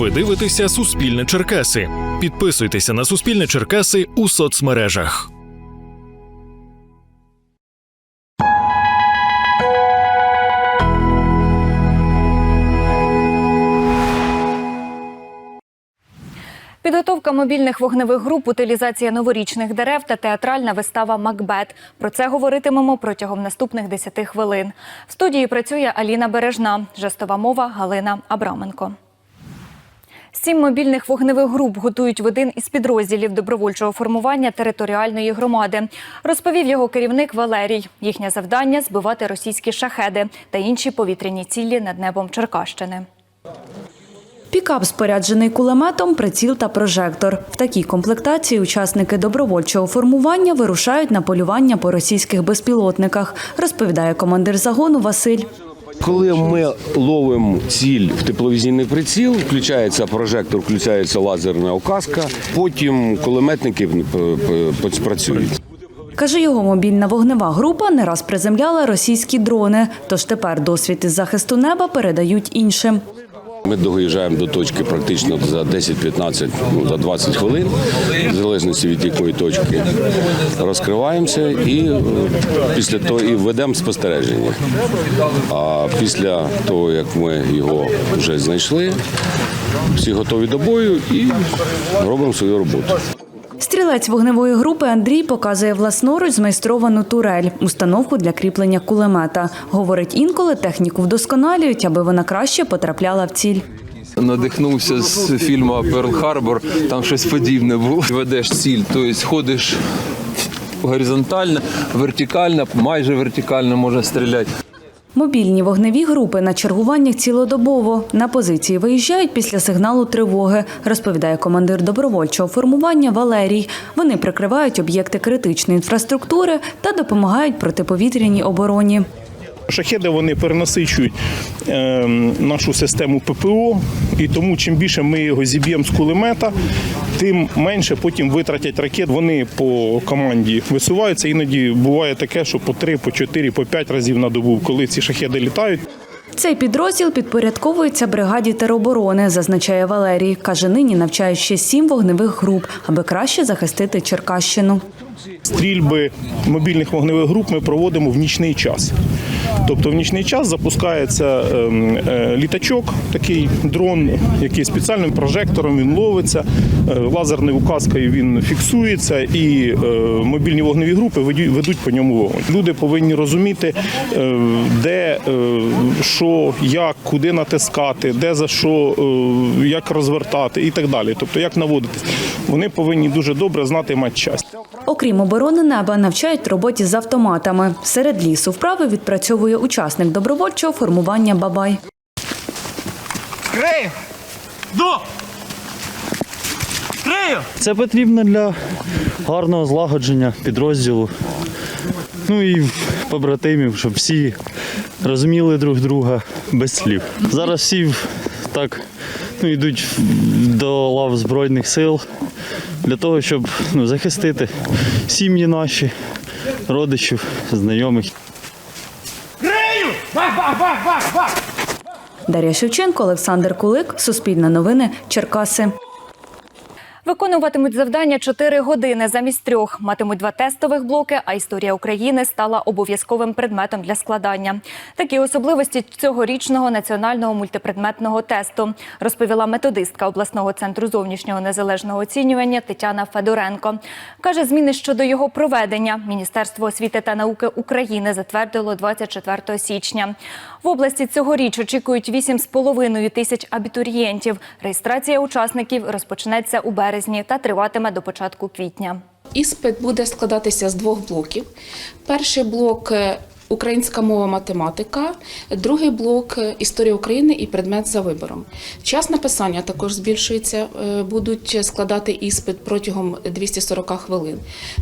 Ви дивитеся Суспільне Черкаси. Підписуйтеся на Суспільне Черкаси у соцмережах. Підготовка мобільних вогневих груп, утилізація новорічних дерев та театральна вистава Макбет. Про це говоритимемо протягом наступних 10 хвилин. В студії працює Аліна Бережна, жестова мова Галина Абраменко. Сім мобільних вогневих груп готують в один із підрозділів добровольчого формування територіальної громади. Розповів його керівник Валерій. Їхнє завдання збивати російські шахеди та інші повітряні цілі над небом Черкащини. Пікап споряджений кулеметом, приціл та прожектор. В такій комплектації учасники добровольчого формування вирушають на полювання по російських безпілотниках, розповідає командир загону Василь. Коли ми ловимо ціль в тепловізійний приціл, включається прожектор, включається лазерна оказка. потім кулеметники п- п- працюють. Каже, його мобільна вогнева група не раз приземляла російські дрони, тож тепер досвід із захисту неба передають іншим. Ми доїжджаємо до точки практично за 10-15, ну, за 20 хвилин, в залежності від якої точки розкриваємося і е, після того і ведемо спостереження. А після того, як ми його вже знайшли, всі готові до бою і робимо свою роботу. Стрілець вогневої групи Андрій показує власноруч змайстровану турель, установку для кріплення кулемета. Говорить, інколи техніку вдосконалюють, аби вона краще потрапляла в ціль. Надихнувся з фільму Перл Харбор, там щось подібне було. Ведеш ціль, тобто ходиш горизонтально, вертикально, майже вертикально може стріляти. Мобільні вогневі групи на чергуваннях цілодобово на позиції виїжджають після сигналу тривоги, розповідає командир добровольчого формування Валерій. Вони прикривають об'єкти критичної інфраструктури та допомагають протиповітряній обороні. Шахеди вони перенасичують е, нашу систему ППО, і тому чим більше ми його зіб'ємо з кулемета, тим менше потім витратять ракет. Вони по команді висуваються. Іноді буває таке, що по 3, по 4, по 5 разів на добу, коли ці шахеди літають. Цей підрозділ підпорядковується бригаді тероборони, зазначає Валерій. Каже, нині навчають ще сім вогневих груп, аби краще захистити Черкащину. Стрільби мобільних вогневих груп ми проводимо в нічний час. Тобто в нічний час запускається ем, е, літачок, такий дрон, який спеціальним прожектором він ловиться, е, лазерною указкою він фіксується, і е, мобільні вогневі групи ведуть по ньому вогонь. Люди повинні розуміти, де що, як, куди натискати, де за що, як розвертати і так далі. Тобто як наводитись. Вони повинні дуже добре знати матчасть. Окрім оборони неба, навчають роботі з автоматами. Серед лісу вправи відпрацьовує учасник добровольчого формування Бабай. Крию! До! Крию! Це потрібно для гарного злагодження підрозділу. Ну і побратимів, щоб всі розуміли друг друга без слів. Зараз всі так ну, йдуть до лав Збройних сил для того, щоб ну, захистити сім'ї наші, родичів, знайомих. Бах, бах, бах, бах, бах! Дар'я Шевченко, Олександр Кулик, Суспільне новини, Черкаси. Виконуватимуть завдання 4 години замість трьох. Матимуть два тестових блоки, а історія України стала обов'язковим предметом для складання. Такі особливості цьогорічного національного мультипредметного тесту розповіла методистка обласного центру зовнішнього незалежного оцінювання Тетяна Федоренко. Каже, зміни щодо його проведення Міністерство освіти та науки України затвердило 24 січня. В області цьогоріч очікують 8,5 тисяч абітурієнтів. Реєстрація учасників розпочнеться у березні та триватиме до початку квітня. Іспит буде складатися з двох блоків. Перший блок е, українська мова математика, другий блок е, історія України і предмет за вибором. Час написання також збільшується, е, будуть складати іспит протягом 240 хвилин.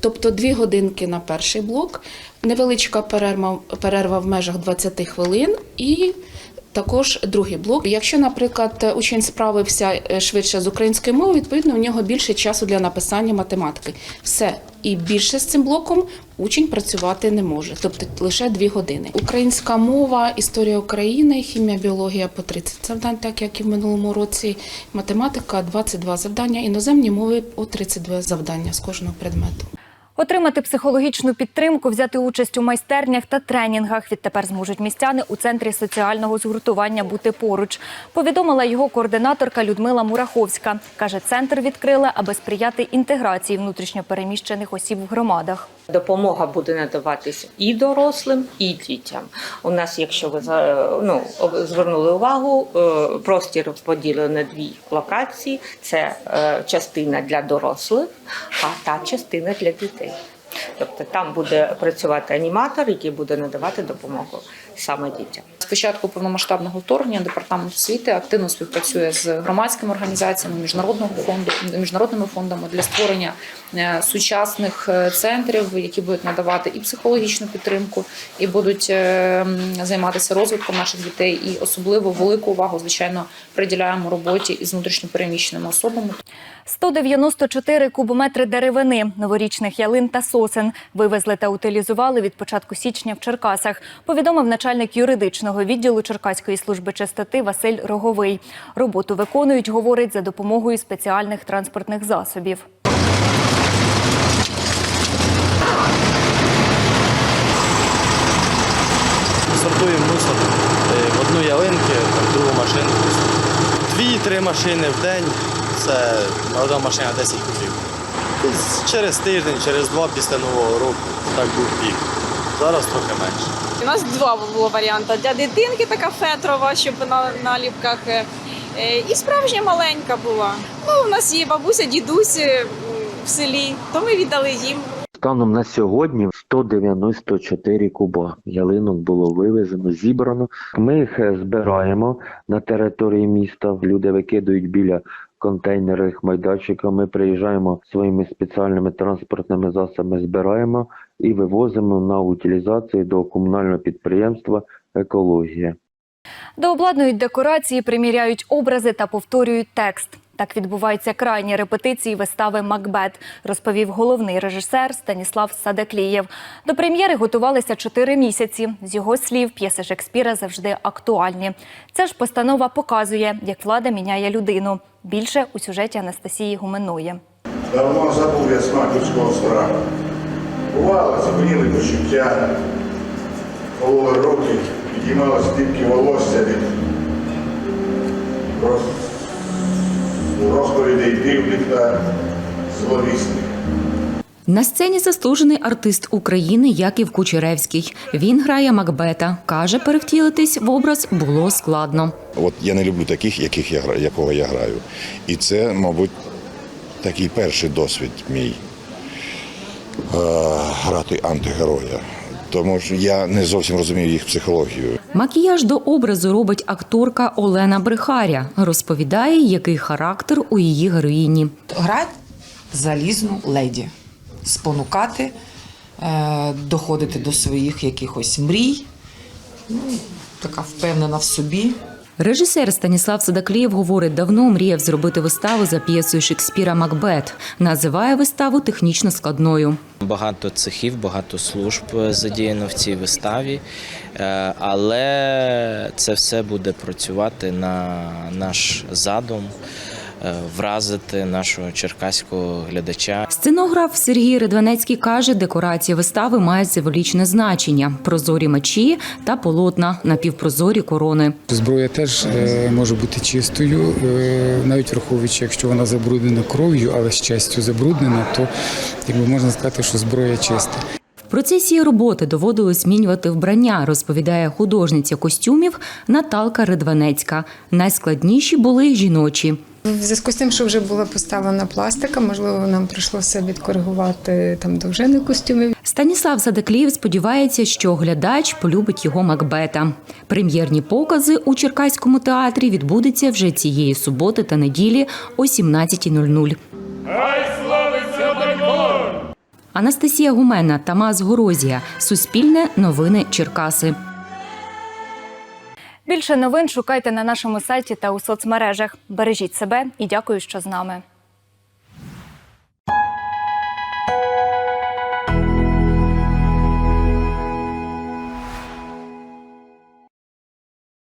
Тобто дві годинки на перший блок, невеличка перерва, перерва в межах 20 хвилин і також другий блок. Якщо, наприклад, учень справився е, швидше з української мови, відповідно у нього більше часу для написання математики. Все І більше з цим блоком учень працювати не може, тобто лише дві години. Українська мова, історія України, хімія, біологія по 30 завдань, так як і в минулому році. Математика 22 завдання, іноземні мови по 32 завдання з кожного предмету. Отримати психологічну підтримку, взяти участь у майстернях та тренінгах. Відтепер зможуть містяни у центрі соціального згуртування бути поруч. Повідомила його координаторка Людмила Мураховська. Каже, центр відкрили, аби сприяти інтеграції внутрішньопереміщених осіб в громадах. Допомога буде надаватись і дорослим, і дітям. У нас, якщо ви ну, звернули увагу, е, простір поділений на дві локації: це е, частина для дорослих, а та частина для дітей. Тобто там буде працювати аніматор, який буде надавати допомогу саме дітям. З початку повномасштабного вторгнення департамент освіти активно співпрацює з громадськими організаціями міжнародного фонду міжнародними фондами для створення е, сучасних е, центрів, які будуть надавати і психологічну підтримку, і будуть е, займатися розвитком наших дітей. І особливо велику увагу, звичайно, приділяємо роботі із внутрішньопереміщеними особами. 194 кубометри деревини, новорічних ялин та сосен вивезли та утилізували від початку січня в Черкасах. Повідомив начальник юридичного відділу Черкаської служби чистоти Василь Роговий. Роботу виконують, говорить, за допомогою спеціальних транспортних засобів. Сортуємо мусор е, в одну ялинки, в другу машину. Дві-три машини в день. Це одна машина 10 кубів. Через тиждень, через два після Нового року так був пік. Зараз трохи менше. У нас два було варіанти. Для дитинки така фетрова, щоб на наліпках. е, е, І справжня маленька була. Ну, у нас є бабуся, дідусь е, в селі, то ми віддали їм. Станом на сьогодні 194 куба ялинок було вивезено, зібрано. Ми їх збираємо на території міста. Люди викидують біля контейнерних майданчиків. Ми приїжджаємо своїми спеціальними транспортними засобами, збираємо і вивозимо на утилізацію до комунального підприємства Екологія. Дообладнують декорації, приміряють образи та повторюють текст. Так відбуваються крайні репетиції вистави Макбет, розповів головний режисер Станіслав Садаклієв. До прем'єри готувалися чотири місяці. З його слів, п'єси Шекспіра завжди актуальні. Ця ж постанова показує, як влада міняє людину. Більше у сюжеті Анастасії Гуменної. Давно забув я смак людського страху. Бувало, зупиніли почуття, кололи руки, підіймали стільки волосся від роз... розповідей дивних та зловісних. На сцені заслужений артист України Яків Кучеревський. Він грає Макбета. Каже, перевтілитись в образ було складно. От я не люблю таких, яких я граю, якого я граю. І це, мабуть, такий перший досвід мій е, грати антигероя. Тому що я не зовсім розумію їх психологію. Макіяж до образу робить акторка Олена Брехаря. Розповідає, який характер у її героїні. Грать залізну леді, спонукати, е, доходити до своїх якихось мрій. Ну, така впевнена в собі. Режисер Станіслав Садаклієв говорить, давно мріяв зробити виставу за п'єсою Шекспіра Макбет. Називає виставу технічно складною. Багато цехів, багато служб задіяно в цій виставі, е, але це все буде працювати на наш задум, е, вразити нашого черкаського глядача. Сценограф Сергій Редванецький каже, декорації вистави мають символічне значення: прозорі мечі та полотна, напівпрозорі корони. Зброя теж е, може бути чистою, е, навіть враховуючи, якщо вона забруднена кров'ю, але з частю забруднена, то якби можна сказати, що зброя чиста. В процесі роботи доводилось змінювати вбрання, розповідає художниця костюмів Наталка Редванецька. Найскладніші були жіночі. В зв'язку з тим, що вже була поставлена пластика, можливо, нам прийшлося відкоригувати там довжини костюмів. Станіслав Садаклієв сподівається, що глядач полюбить його Макбета. Прем'єрні покази у Черкаському театрі відбудуться вже цієї суботи та неділі о 17.00. Хай славиться Донбор! Анастасія Гумена, Тамас Горозія. Суспільне новини Черкаси. Більше новин шукайте на нашому сайті та у соцмережах. Бережіть себе і дякую, що з нами.